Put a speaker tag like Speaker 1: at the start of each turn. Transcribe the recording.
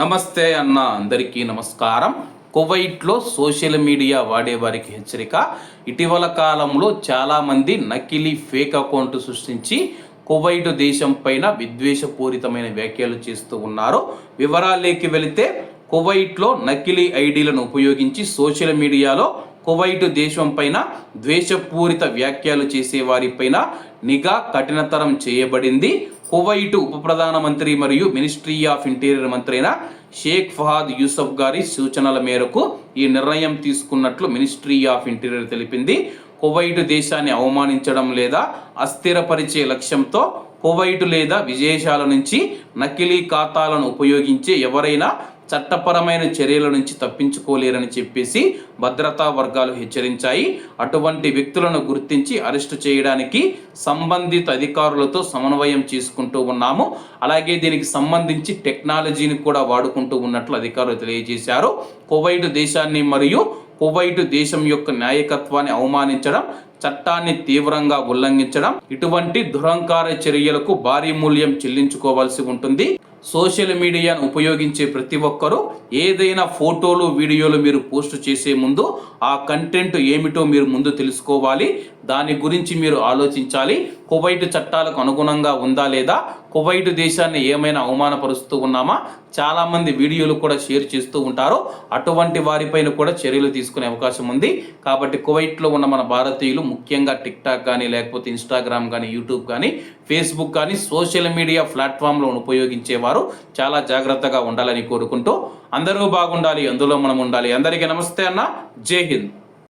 Speaker 1: నమస్తే అన్న అందరికీ నమస్కారం. కువైట్లో సోషల్ మీడియా వాడేవారికి హెచ్చరిక ఇటీవల కాలంలో చాలామంది నకిలీ ఫేక్ అకౌంట్ సృష్టించి కువైట్ దేశం పైన విద్వేషపూరితమైన వ్యాఖ్యలు చేస్తూ ఉన్నారు. వివరాలేకి వెళితే కువైట్లో నకిలీ ఐడీలను ఉపయోగించి సోషల్ మీడియాలో కువైట్ దేశం పైన ద్వేషపూరిత వ్యాఖ్యలు చేసే వారిపైన నిఘా కఠినతరం చేయబడింది. కువైటు ఉప ప్రధానమంత్రి మరియు మినిస్ట్రీ ఆఫ్ ఇంటీరియర్ మంత్రి అయిన షేక్ ఫహాద్ యూసఫ్ గారి సూచనల మేరకు ఈ నిర్ణయం తీసుకున్నట్లు మినిస్ట్రీ ఆఫ్ ఇంటీరియర్ తెలిపింది. కువైటు దేశాన్ని అవమానించడం లేదా అస్థిరపరిచే లక్ష్యంతో కువైటు లేదా విదేశాల నుంచి నకిలీ ఖాతాలను ఉపయోగించే ఎవరైనా చట్టపరమైన చర్యల నుంచి తప్పించుకోలేరని చెప్పేసి భద్రతా వర్గాలు హెచ్చరించాయి. అటువంటి వ్యక్తులను గుర్తించి అరెస్టు చేయడానికి సంబంధిత అధికారులతో సమన్వయం చేసుకుంటూ ఉన్నాము. అలాగే దీనికి సంబంధించి టెక్నాలజీని కూడా వాడుకుంటూ ఉన్నట్లు అధికారులు తెలియజేశారు. కువైట్ దేశాన్ని మరియు కువైట్ దేశం యొక్క నాయకత్వాన్ని అవమానించడం చట్టాన్ని తీవ్రంగా ఉల్లంఘించడం ఇటువంటి దురంకార చర్యలకు భారీ మూల్యం చెల్లించుకోవాల్సి ఉంటుంది. సోషల్ మీడియాను ఉపయోగించే ప్రతి ఒక్కరూ ఏదైనా ఫోటోలు వీడియోలు మీరు పోస్ట్ చేసే ముందు ఆ కంటెంట్ ఏమిటో మీరు ముందు తెలుసుకోవాలి. దాని గురించి మీరు ఆలోచించాలి. కువైట్ చట్టాలకు అనుగుణంగా ఉందా లేదా? కువైట్ దేశాన్ని ఏమైనా అవమానపరుస్తూ ఉన్నామా? చాలామంది వీడియోలు కూడా షేర్ చేస్తూ ఉంటారు. అటువంటి వారిపైన కూడా చర్యలు తీసుకునే అవకాశం ఉంది. కాబట్టి కువైట్లో ఉన్న మన భారతీయులు ముఖ్యంగా టిక్ టాక్ కానీ లేకపోతే ఇన్స్టాగ్రామ్ కానీ యూట్యూబ్ కానీ ఫేస్బుక్ కానీ సోషల్ మీడియా ప్లాట్ఫామ్లో ఉపయోగించేవారు చాలా జాగ్రత్తగా ఉండాలని కోరుకుంటూ అందరూ బాగుండాలి అందులో మనం ఉండాలి. అందరికీ నమస్తే అన్న. జై హింద్.